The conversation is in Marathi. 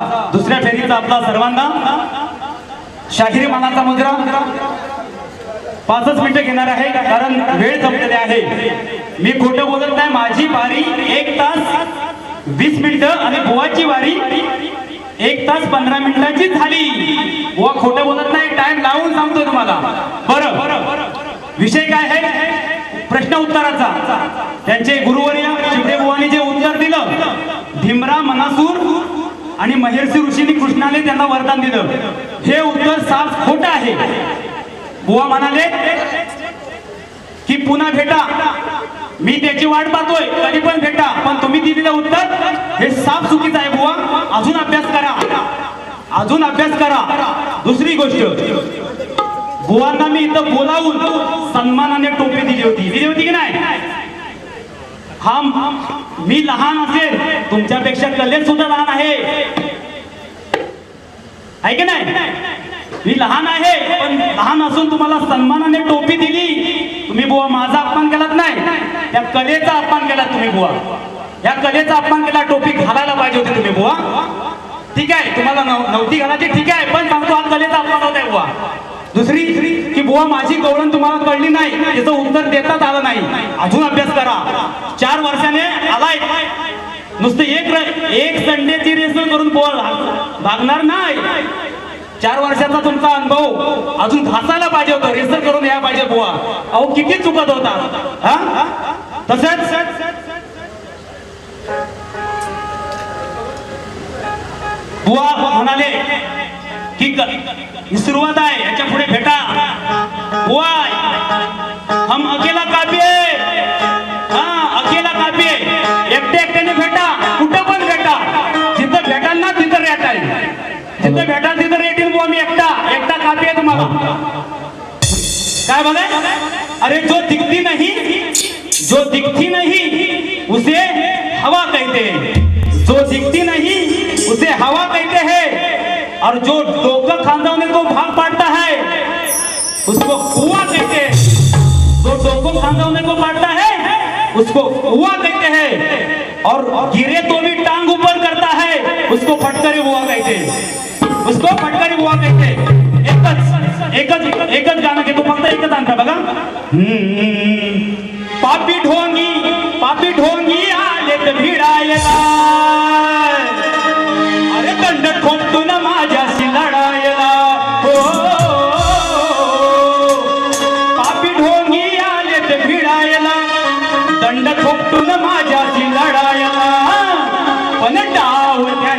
दुसऱ्या फेरीचा आपला सर्वांना शाहिरी मानाचा मुद्रा पाचच मिनिटं घेणार आहे कारण वेळ संपलेली आहे. मी खोटं बोलत नाही माझी वारी एक तास वीस मिनिटं आणि बुवाची वारी एक तास पंधरा मिनिटांची झाली. बुवा खोटं बोलत नाही टाइम लावून सांगतो तुम्हाला. बरं विषय काय आहे? प्रश्न उत्तराचा. त्यांचे गुरुवर्य चिमडे बुवानी जे उत्तर दिलं भीमरा मनासूर आणि महेरसी ऋषीने कृष्णाने त्यांना वरदान दिलं. हे उत्तर साफ खोट आहे. बुवा म्हणाले की पुन्हा भेटा. मी त्याची वाट पाहतोय कधी पण भेटा. पण तुम्ही दिलेलं उत्तर हे साफ चुकीचं आहे बुवा. अजून अभ्यास करा. अजून अभ्यास करा. दुसरी गोष्ट. बुवांना मी इथं बोलावून सन्मानाने टोपी दिली होती. दिली होती की नाही? हा मी लहान असेल तुमच्यापेक्षा कलेत सुद्धा लहान आहे. आहे की नाही? मी लहान आहे पण लहान असून तुम्हाला सन्मानाने टोपी दिली. तुम्ही बुवा माझा अपमान केलात नाही. त्या कलेचा अपमान केला तुम्ही बुवा. या कलेचा अपमान केला टोपी घालायला पाहिजे होती तुम्ही बुवा. ठीक आहे तुम्हाला नव- नव्हती घालायची ठीक आहे पण सांगतो हा कलेचा अपमान होत आहे बुवा. दुसरी की बुवा माझी गवळण तुम्हाला कळली नाही याचं उत्तर देताच आलं नाही. अजून अभ्यास करा. चार वर्षाने आलाय. नुसतं एक र- एक संडेची रेसल करून बोल भागणार नाही. चार वर्षाचा तुमचा अनुभव अजून घासायला पाहिजे होतं. रेसल करून या पाहिजे बुवा. अहो किती चुकत होता. हा? तसंच? बुवा म्हणाले ही सुरुवात आहे. याच्यापुढे भेटा. वाय. हम अकेला काफी आहे. हा अकेला काफी आहे. एकटे एकट्याने भेटा. कुठं पण भेटा. जिथं भेटाल ना तिथं रेट आहे. जिथं भेटाल तिथं रेट येईल मी एकटा. एकटा काफी आहे तुम्हाला. काय बघाय अरे जो दिखती नाही जो दिखती नाही और जो डोकर खानदाने को भाग पाड़ता है, उसको कुआ कहते हैं। जो डोको खानदाने को पाड़ता है, उसको कुआ कहते हैं। और गिरे तो भी टांग ऊपर करता है, उसको फटकरी बुआ कहते हैं। उसको फटकरी बुआ कहते हैं। एकच एकच एकच गाणं घेतो फक्त एकच अंतर बघा हम्म. पापी ढोंगी पापी ढोंगी आले तर भिडायला अरे दंड ठोकतो ना दंड थोपटून माझ्याशी लढायला पण डाव त्या